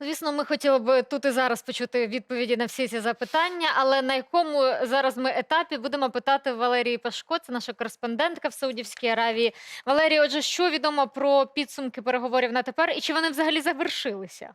Звісно, ми хотіли б тут і зараз почути відповіді на всі ці запитання, але на якому зараз ми етапі будемо питати Валерії Пашко, це наша кореспондентка в Саудівській Аравії. Валерія, отже, що відомо про підсумки переговорів на тепер і чи вони взагалі завершилися?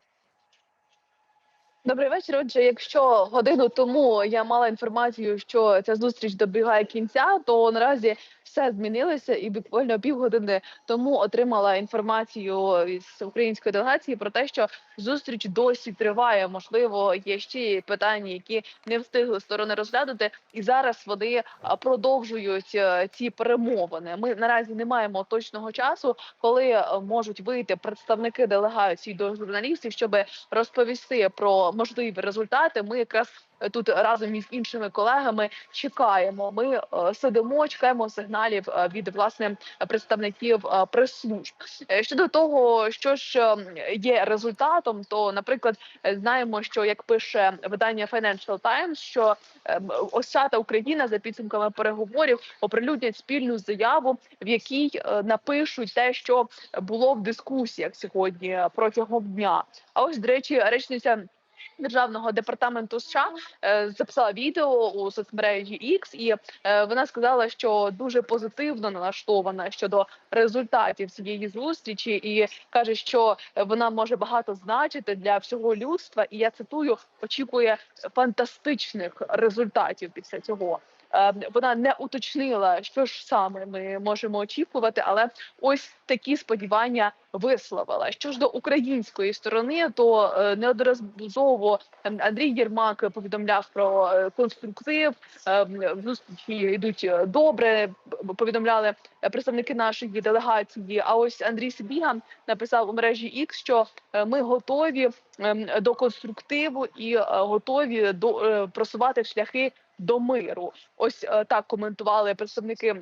Добрий вечір. Отже, якщо годину тому я мала інформацію, що ця зустріч добігає кінця, то наразі все змінилося, і буквально півгодини тому отримала інформацію із української делегації про те, що зустріч досі триває. Можливо, є ще питання, які не встигли сторони розглянути, і зараз вони продовжують е, ці перемовини. Ми наразі не маємо точного часу, коли е, можуть вийти представники делегації до журналістів, щоб розповісти про можливі результати. Ми якраз е, тут разом із іншими колегами чекаємо. Ми е, сидимо, чекаємо сигналів е, від власне представників прес-служб. Щодо того, що ж е, є результатом, то, наприклад, знаємо, що як пише видання Financial Times, що ем, та Україна за підсумками переговорів оприлюднять спільну заяву, в якій напишуть те, що було в дискусіях сьогодні протягом дня. А ось, до речі, речниця. Державного департаменту США е, записала відео у соцмережі X, і е, вона сказала, що дуже позитивно налаштована щодо результатів цієї зустрічі, і каже, що вона може багато значити для всього людства. І я цитую: очікує фантастичних результатів після цього. Е, Вона не уточнила, що ж саме ми можемо очікувати, але ось такі сподівання висловила. Що ж до української сторони, то е, неодноразово Андрій Єрмак повідомляв про е, конструктив. Зустрічі йдуть добре. Повідомляли представники нашої делегації. А ось Андрій Сибіга написав у мережі X, що ми готові ем, до конструктиву і готові до просувати шляхи до миру. Ось е, так коментували представники.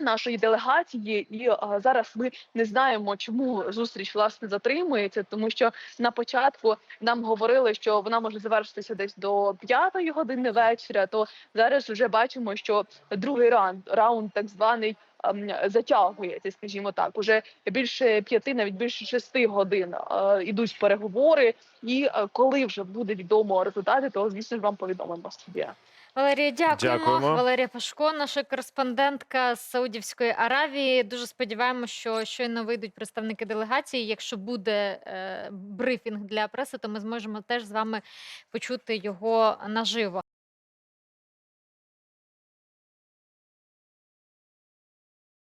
Нашої делегації, і е, зараз ми не знаємо, чому зустріч власне затримується, тому що на початку нам говорили, що вона може завершитися десь до п'ятої години вечора. То зараз вже бачимо, що другий раунд, раунд так званий. ем, Затягується, скажімо так, уже більше п'яти, навіть більше шести годин е, ідуть переговори. І е, коли вже буде відомо результати, то звісно ж вам повідомимо студія. Валерія, дякуємо. Дякуємо. Валерія Пашко, наша кореспондентка з Саудівської Аравії. Дуже сподіваємося, що щойно вийдуть представники делегації. Якщо буде е, брифінг для преси, то ми зможемо теж з вами почути його наживо.